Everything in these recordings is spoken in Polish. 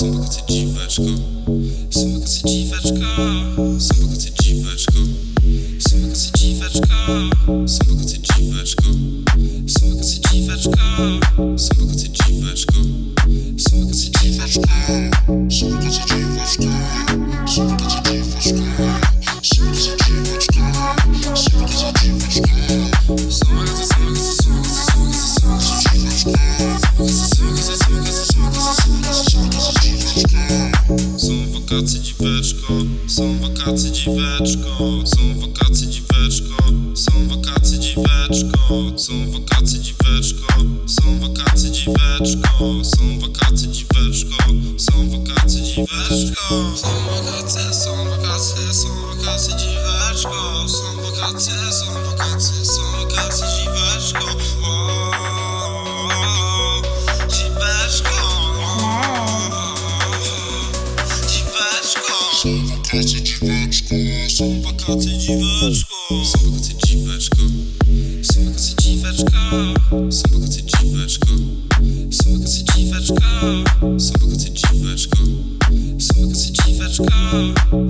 Są wakacje dziwaczko Są wakacje dziwaczko Są wakacje dziwaczko Są wakacje dziwaczko Są wakacje dziwaczko Są wakacje dziwaczko Są wakacje dziwaczko Są wakacje dziwaczko Są Są wakacje dziweczko, są wakacje dziweczko, są wakacje dziweczko, są wakacje dziweczko, są wakacje dziweczko, są wakacje dziweczko, są wakacje dziweczko, są wakacje dziweczko, są wakacje, są wakacje, są wakacje dziweczko, są wakacje, są wakacje Są wakacje dziwaczko, są wakacje dziwaczko Są wakacje dziwaczko, są wakacje dziwaczka Są wakacje dziwaczko, są wakacje dziwaczka Są wakacje dziwaczko, są wakacje dziwaczka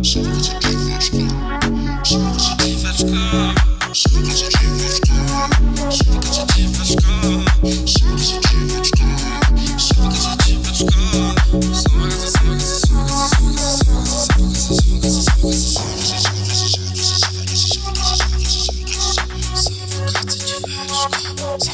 Są wakacje dziwaczko, są wakacje dziwaczka Są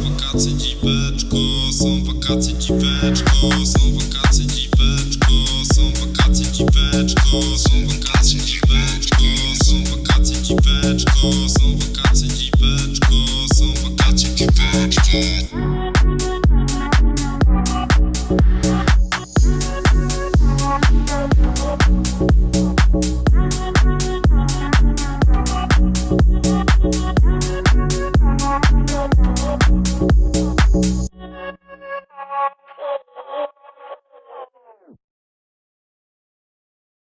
wakacje dziweczko, są wakacje dziweczko, są wakacje dziweczko, są wakacje dziweczko, są wakacje dziweczko, są wakacje dziweczko, są wakacje dziweczko, są wakacje dziweczko.